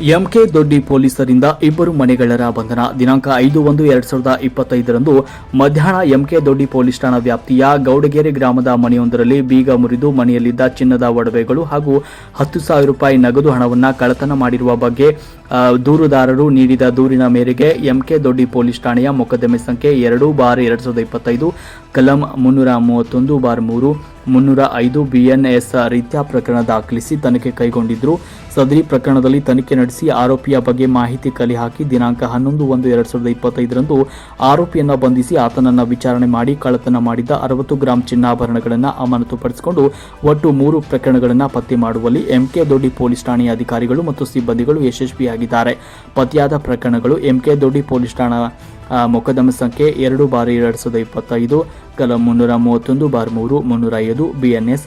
MK ದೊಡ್ಡಿ ಪೊಲೀಸರಿಂದ ಇಬ್ಬರು ಮನೆಗಳರ ಬಂಧನ. ದಿನಾಂಕ ಐದು ಒಂದು ಎರಡ್ ಸಾವಿರದ ಇಪ್ಪತ್ತೈದರಂದು ಮಧ್ಯಾಹ್ನ ಎಂಕೆ ದೊಡ್ಡಿ ಪೊಲೀಸ್ ಠಾಣಾ ವ್ಯಾಪ್ತಿಯ ಗೌಡಗೆರೆ ಗ್ರಾಮದ ಮನೆಯೊಂದರಲ್ಲಿ ಬೀಗ ಮುರಿದು ಮನೆಯಲ್ಲಿದ್ದ ಚಿನ್ನದ ಒಡವೆಗಳು ಹಾಗೂ ಹತ್ತು ಸಾವಿರ ರೂಪಾಯಿ ನಗದು ಹಣವನ್ನು ಕಳತನ ಮಾಡಿರುವ ಬಗ್ಗೆ ದೂರುದಾರರು ನೀಡಿದ ದೂರಿನ ಮೇರೆಗೆ ಎಂಕೆ ದೊಡ್ಡಿ ಪೊಲೀಸ್ ಠಾಣೆಯ ಮೊಕದ್ದಮೆ ಸಂಖ್ಯೆ ಎರಡು ಬಾರ್ ಎರಡ್ ಸಾವಿರದ ಇಪ್ಪತ್ತೈದು, ಕಲಂ ಮುನ್ನೂರ ಮೂವತ್ತೊಂದು ಬಾರ್ ಮೂರು ಮುನ್ನೂರ ಐದು ಬಿಎನ್ಎಸ್ ರೀತ್ಯಾ ಪ್ರಕರಣ ದಾಖಲಿಸಿ ತನಿಖೆ ಕೈಗೊಂಡಿದ್ದರು ಸದರಿ ಪ್ರಕರಣದಲ್ಲಿ ತನಿಖೆ ನಡೆಸಿ ಆರೋಪಿಯ ಬಗ್ಗೆ ಮಾಹಿತಿ ಕಲೆ ಹಾಕಿ ದಿನಾಂಕ ಹನ್ನೊಂದು ಒಂದು ಎರಡು ಸಾವಿರದ ಇಪ್ಪತ್ತೈದರಂದು ಆರೋಪಿಯನ್ನು ಬಂಧಿಸಿ ಆತನನ್ನು ವಿಚಾರಣೆ ಮಾಡಿ ಕಳ್ಳತನ ಮಾಡಿದ್ದ ಅರವತ್ತು ಗ್ರಾಂ ಚಿನ್ನಾಭರಣಗಳನ್ನು ಅಮಾನತುಪಡಿಸಿಕೊಂಡು ಒಟ್ಟು ಮೂರು ಪ್ರಕರಣಗಳನ್ನು ಪತ್ತೆ ಮಾಡುವಲ್ಲಿ ಎಂಕೆ ದೊಡ್ಡಿ ಪೊಲೀಸ್ ಠಾಣೆಯ ಅಧಿಕಾರಿಗಳು ಮತ್ತು ಸಿಬ್ಬಂದಿಗಳು ಯಶಸ್ವಿಯಾಗಿದ್ದಾರೆ. ಪತ್ತೆಯಾದ ಪ್ರಕರಣಗಳು ಎಂಕೆ ದೊಡ್ಡಿ ಪೊಲೀಸ್ ಠಾಣಾ ಮೊಕದ್ದಮೆ ಸಂಖ್ಯೆ ಎರಡು ಬಾರಿ ಎರಡು ಸಾವಿರದ ಇಪ್ಪತ್ತೈದು, ಕಲಂ ಮುನ್ನೂರ ಮೂವತ್ತೊಂದು, ಬಾರ್ ಮೂರು, ಮುನ್ನೂರ ಐದು ಬಿಎನ್ಎಸ್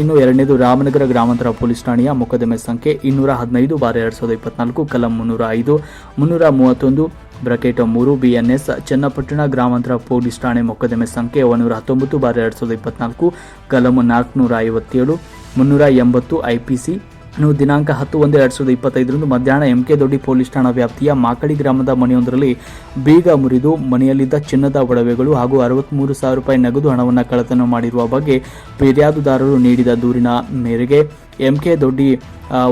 ಇನ್ನು ಎರಡನೇದು ರಾಮನಗರ ಗ್ರಾಮಾಂತರ ಪೊಲೀಸ್ ಠಾಣೆಯ ಮೊಕದ್ದಮೆ ಸಂಖ್ಯೆ ಇನ್ನೂರ ಹದಿನೈದು, ಬಾರ್ ಎರಡು ಸಾವಿರದ ಇಪ್ಪತ್ನಾಲ್ಕು, ಕಲಂ ಮುನ್ನೂರ ಐದು, ಮುನ್ನೂರ ಮೂವತ್ತೊಂದು, ಬ್ರಕೆಟ್ ಮೂರು ಬಿಎನ್ಎಸ್ ಚನ್ನಪಟ್ಟಣ ಗ್ರಾಮಾಂತರ ಪೊಲೀಸ್ ಠಾಣೆ ಮೊಕದ್ದಮೆ ಸಂಖ್ಯೆ ಒಂದೂರ ಹತ್ತೊಂಬತ್ತು, ಬಾರ್ ಎರಡು ಸಾವಿರದ ಇಪ್ಪತ್ನಾಲ್ಕು, ಕಲಂ ನಾಲ್ಕುನೂರ ಐವತ್ತೇಳು, ಮುನ್ನೂರ ಎಂಬತ್ತು ಐಪಿಸಿ ಇನ್ನು ದಿನಾಂಕ ಹತ್ತು ಒಂದು ಎರಡು ಸಾವಿರದ ಇಪ್ಪತ್ತೈದರಂದು ಮಧ್ಯಾಹ್ನ ಎಂ ಕೆ ದೊಡ್ಡಿ ಪೊಲೀಸ್ ಠಾಣಾ ವ್ಯಾಪ್ತಿಯ ಮಾಕಡಿ ಗ್ರಾಮದ ಮನೆಯೊಂದರಲ್ಲಿ ಬೀಗ ಮುರಿದು ಮನೆಯಲ್ಲಿದ್ದ ಚಿನ್ನದ ಒಡವೆಗಳು ಹಾಗೂ ಅರವತ್ತ್ಮೂರು ಸಾವಿರ ರೂಪಾಯಿ ನಗದು ಹಣವನ್ನು ಕಳತನ ಮಾಡಿರುವ ಬಗ್ಗೆ ಫಿರ್ಯಾದುದಾರರು ನೀಡಿದ ದೂರಿನ ಮೇರೆಗೆ ಎಂಕೆ ದೊಡ್ಡಿ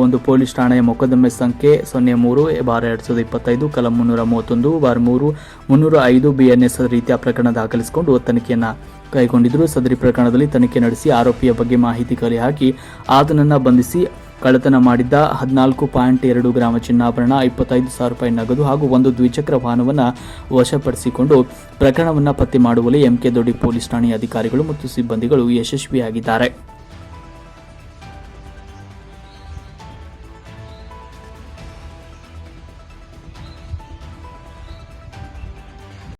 ಒಂದು ಪೊಲೀಸ್ ಠಾಣೆಯ ಮೊಕದ್ದಮೆ ಸಂಖ್ಯೆ ಸೊನ್ನೆ ಮೂರು, ಬಾರ ಎರಡು ಸಾವಿರದ ಇಪ್ಪತ್ತೈದು, ಕಲಂ ಮುನ್ನೂರ ಮೂವತ್ತೊಂದು, ಬಾರ್ ಮೂರು, ಮುನ್ನೂರ ಐದು ಬಿಎನ್ಎಸ್ ರೀತಿಯ ಪ್ರಕರಣ ದಾಖಲಿಸಿಕೊಂಡು ತನಿಖೆಯನ್ನು ಕೈಗೊಂಡಿದ್ದರು ಸದರಿ ಪ್ರಕರಣದಲ್ಲಿ ತನಿಖೆ ನಡೆಸಿ ಆರೋಪಿಯ ಬಗ್ಗೆ ಮಾಹಿತಿ ಕಲೆ ಹಾಕಿ ಆತನನ್ನು ಬಂಧಿಸಿ ಕಳ್ಳತನ ಮಾಡಿದ್ದ ಹದಿನಾಲ್ಕು ಪಾಯಿಂಟ್ ಎರಡು ಗ್ರಾಮ ಚಿನ್ನಾಭರಣ, ಇಪ್ಪತ್ತೈದು ಸಾವಿರ ರೂಪಾಯಿ ನಗದು ಹಾಗೂ ಒಂದು ದ್ವಿಚಕ್ರ ವಾಹನವನ್ನು ವಶಪಡಿಸಿಕೊಂಡು ಪ್ರಕರಣವನ್ನು ಪತ್ತೆ ಮಾಡುವಲ್ಲಿ ಎಂಕೆ ದೊಡ್ಡಿ ಪೊಲೀಸ್ ಠಾಣೆಯ ಅಧಿಕಾರಿಗಳು ಮತ್ತು ಸಿಬ್ಬಂದಿಗಳು ಯಶಸ್ವಿಯಾಗಿದ್ದಾರೆ.